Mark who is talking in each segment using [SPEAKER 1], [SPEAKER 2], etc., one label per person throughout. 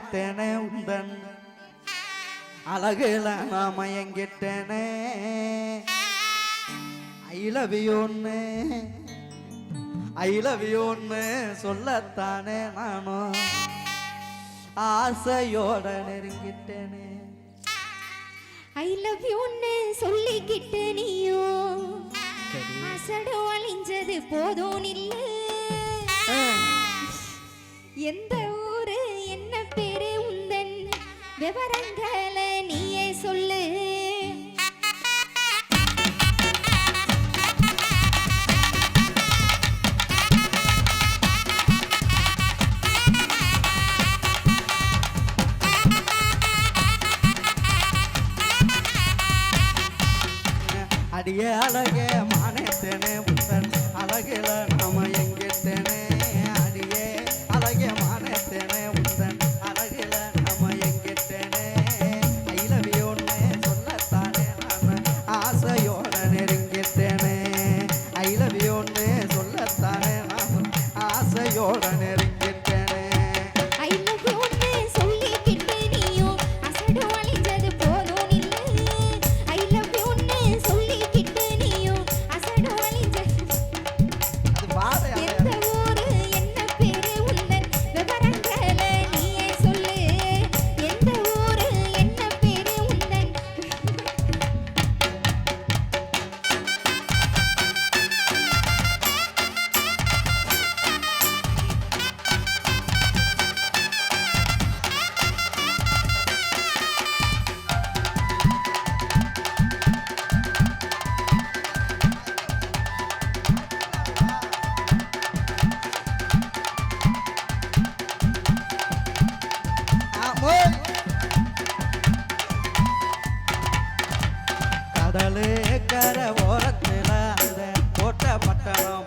[SPEAKER 1] மானத்தேனே உந்தன். அழகுல நான் மயங்கிட்டேனே ஐ லவ் யூன்னு ஐ லவ் யூன்னு சொல்லத்தானே நானும் ஆசையோட நெருங்கிட்டேனே.
[SPEAKER 2] ஐ லவ் யூன்னு சொல்லிக்கிட்டு நீயும் அசடு அழிஞ்சது போதும் இல்ல. எந்த விவரங்களை நீயே சொல்லு.
[SPEAKER 1] அடியே அழகே மானத்தனே உந்தன் அழகில ஆசையோட கரை ஓரத்துல அந்த கோட்டை பட்டணம்.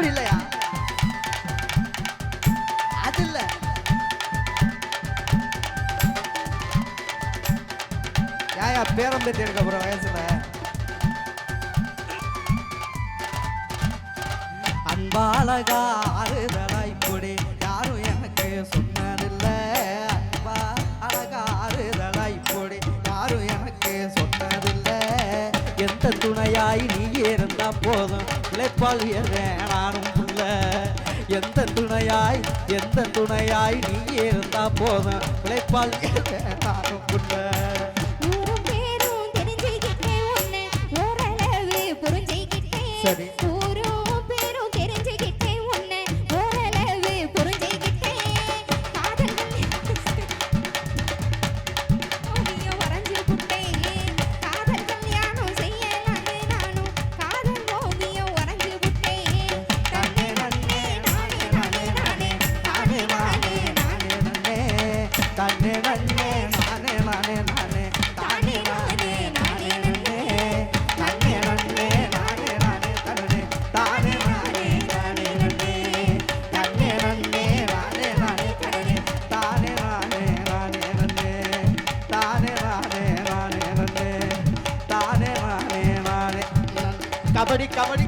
[SPEAKER 1] அப்படி இல்லையா அது இல்ல. யாயா பேரம் பேத்தி எடுக்க போற வயசுல? அன்பாலகா ஆறுதலாய் கொடி யாரும் எனக்கு சொன்னதில்ல. அன்பா அழகா ஆறுதலாய் கொடி யாரும் எனக்கு சொன்னதில்ல. எந்த துணையாய் நீ இருந்தா போதும். இழைப்பால் நானும் புள்ள எந்த துணையாய் எந்த துணையாய் நீ இருந்தா போதும். இழைப்பால் நானும் புள்ள சரி. தன்னே நன்னே நானே நானே நானே தானே நானே நானே நன்னே தன்னே நன்னே நானே நானே தன்னே தானே நானே நானே நன்னே தன்னே நன்னே நானே நானே தன்னே தானே நானே நானே நன்னே தானே நானே நானே நன்னே தானே நானே நானே கபடி கபடி